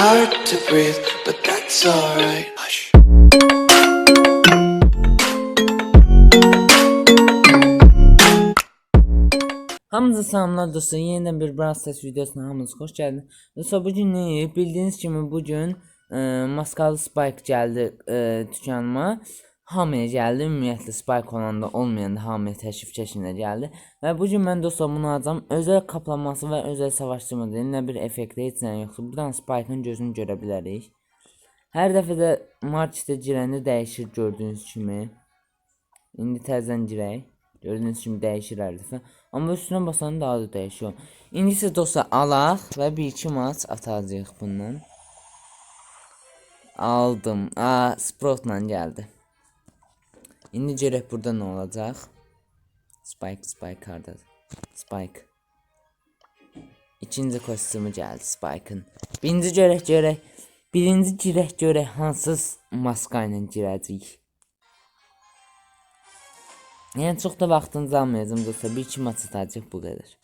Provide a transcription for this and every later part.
hard to breathe, but that's alright. Hush. Hamınıza salamlar dostlar. Yeniden bir Brawl Stars videosuna hamınız hoş geldiniz. Dostlar bugün ne bildiğiniz kimi bugün e, maskalı Spike geldi e, dükkanıma. Hamıya geldi. Ümumiyyətlə Spike olanda olmayanda hamıya təşrif çəşinə gəldi. Və bugün mən dostlar bunu alacağım. Özel kaplanması və özel savaşçı. Nə bir effekti heç nə yoxdur. Buradan Spike'ın gözünü görə bilərik. Hər dəfə də marketə girəndə dəyişir gördüyünüz kimi. İndi təzədən girək. Gördüyünüz kimi dəyişir hər dəfə. Amma üstünə basanda daha da dəyişiyor. İndi isə dostlar alaq və bir iki maç atacağıq bundan. Aldım. Aa, Sprout'la gəldi. İndi görək burada nə olacaq? Spike, Spike hardadır? Spike. İkinci kostyumu gəldi Spike'ın. Birinci görək, görək. Birinci girək, görək hansı maska ilə girəcəyik. Yəni çox da vaxtınızı almayacağım dostlar. Bir iki maç atacaq bu qədər.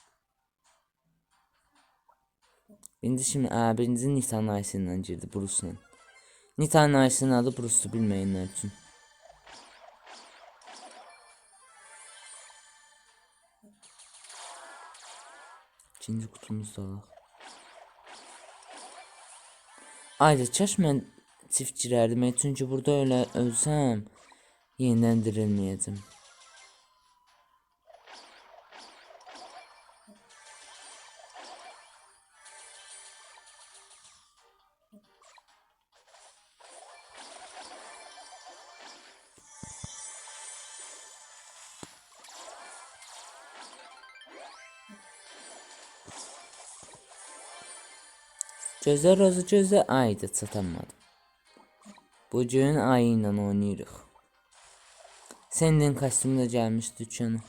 Birinci şimdi, aa, birinci Nisan ayısından girdi Bruce'la. Nisan ayısının adı Bruce'u bilməyənlər üçün. İkinci kutumuzu da alaq. Ayrıca çəş mən çift girərdim. Çünki burada öyle ölsəm yenidən Gözler razı gözle aydı çatamadım. Bugün ayı ilə oynayırıq. Sendin kostyumu da gəlmiş dükkana.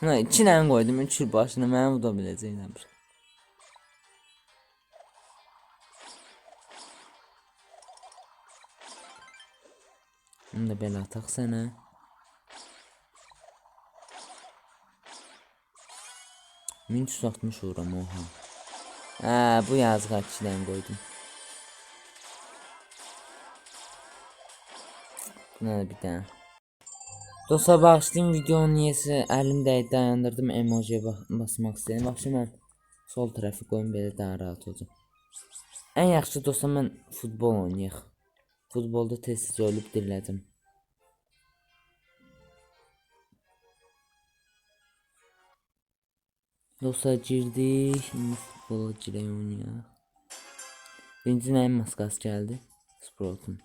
Ha, iki dənə qoydum, üç il başına mənə uda biləcəklər. Bunu da belə ataq sənə. Min 360 vuram oha. Ha, bu yazığa kişiden koydum. Buna da bir tane. Dostlar bağışlayın videonun niyəsə əlimdə dayandırdım emojiyə ba basmaq istəyirəm. Baxın mən sol tərəfi qoyum belə daha rahat olacaq. Ən yaxşı dostlar mən futbol oynayaq. Futbolda tez-tez ölüb diriləcəm. Dostlar girdik. Şimdi futbola girək oynayaq. Birinci nəyin maskası gəldi? Sprout'un.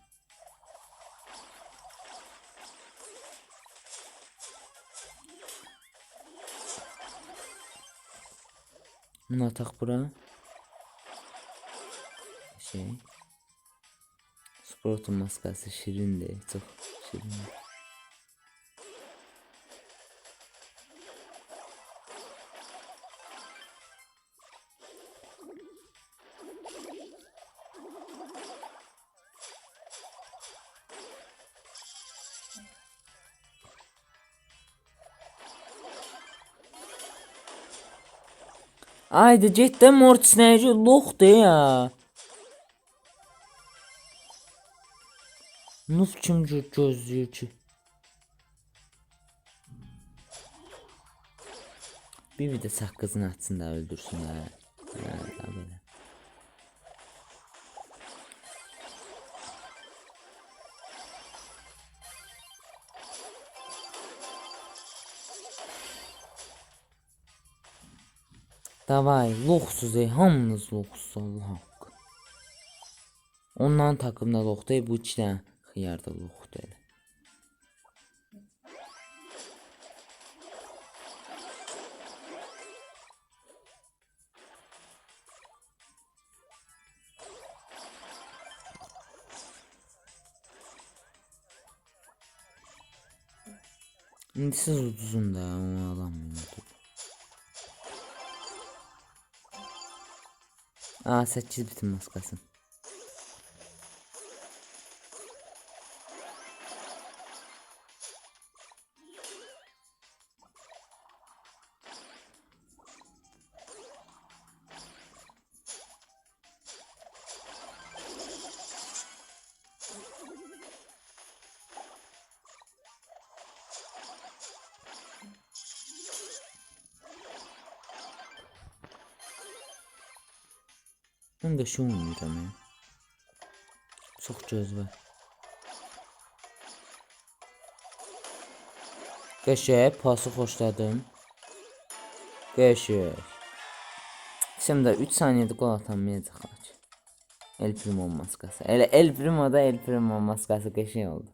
Bunu atak bura. Şey. Sprout'un maskası şirindi. Çok şirindi. Haydi cidden Mortis neci loxdur ya. Nuf kim gö gözləyir ki? Bir bir də saqqızını atsın da öldürsün ha. Ha, Davay, loxsuz ey, hamınız loxsuz Allah haqqı. Ondan takımda loxdur, ey, bu iki dənə xiyar da loxdur elə. İndi siz uduzun da onu alamıyorum. Aa 8 bitim maskasın. Mən şu oynayıram ya. Çox göz var. Qəşəng, pası xoşladım. Qəşəng. Şimdi 3 saniyede gol atamayacaq xaç. El Primo maskası. Elə El Primo da El Primo maskası qəşəng oldu.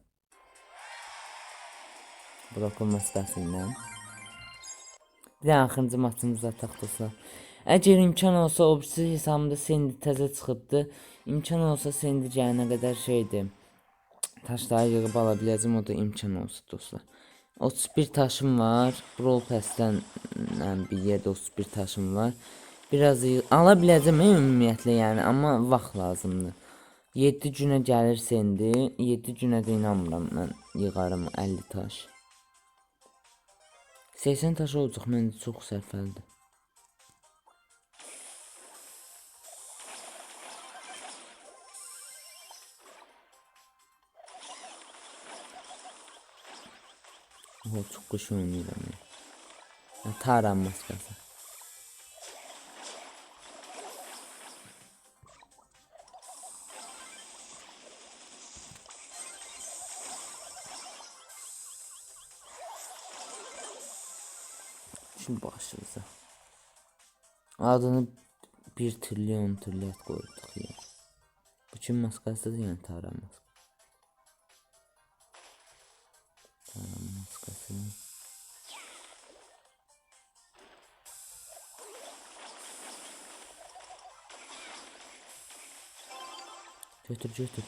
Brokoli maskası ilə. Bir də axırıncı maçımızda dostlar. Əgər imkan olsa o birisi hesabımda Sendi təzə çıxıbdı. İmkan olsa Sendi gələnə qədər şeydir. Taşları yığıb ala biləcəm o da imkan olsa dostlar. 31 taşım var. Brawl Pass'ten yəni, bir yerdə 31 taşım var. Biraz ala biləcəm ümumiyyətlə yəni amma vaxt lazımdır. 7 günə gəlir Sendi. 7 günə də inanmıram mən yığarım 50 taş. 80 taş olacaq məncə çox sərfəlidir. O çok kuş oynayacağım ya. Taran maskası. Şimdi başımıza. Adını bir trilyon trilyon koyduk ya. Bütün maskası da yani Taran maskası. Götür götür.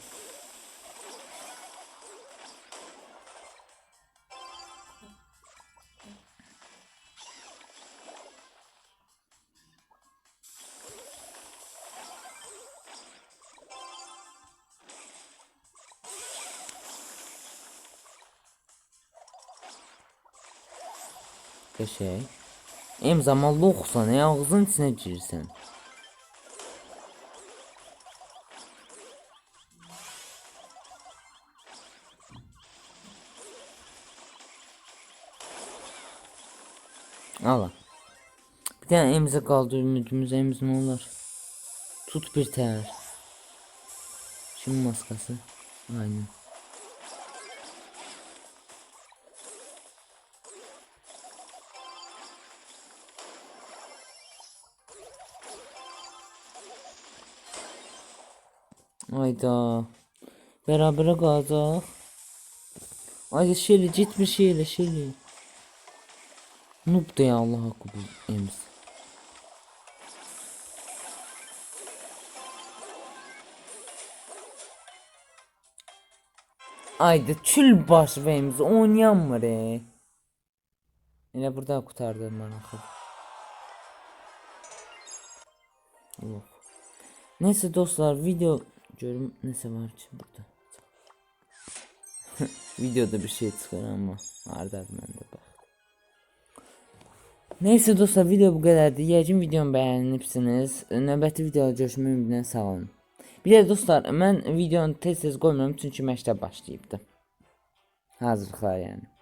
Qəşəng. Em zamanlı oxusan, ağzın içinə girirsən. Ala. Bir dənə emizə qaldı ümidimiz, emiz nə olar? Tut bir tər. Kim maskası? Aynen. Ayda. Bərabərə qalacaq. Ayda şeylə getmir şeylə şeylə. Noob da ya Allah haqqı bu emiz. Ayda çül baş və emiz oynayamır e. Elə burada qurtardım mən axı. Yox. Neyse dostlar video görüm neyse var ki burada. Videoda bir şey çıkar ama hardadır məndə bax. Neyse dostlar video bu kadardı. Yəqin videomu bəyənibsiniz. Növbəti videoda görüşmək ümidinə sağ olun. Bir də dostlar, mən videonu tez-tez qoymuram çünki məktəb başlayıbdı. Hazırlıqlar yəni.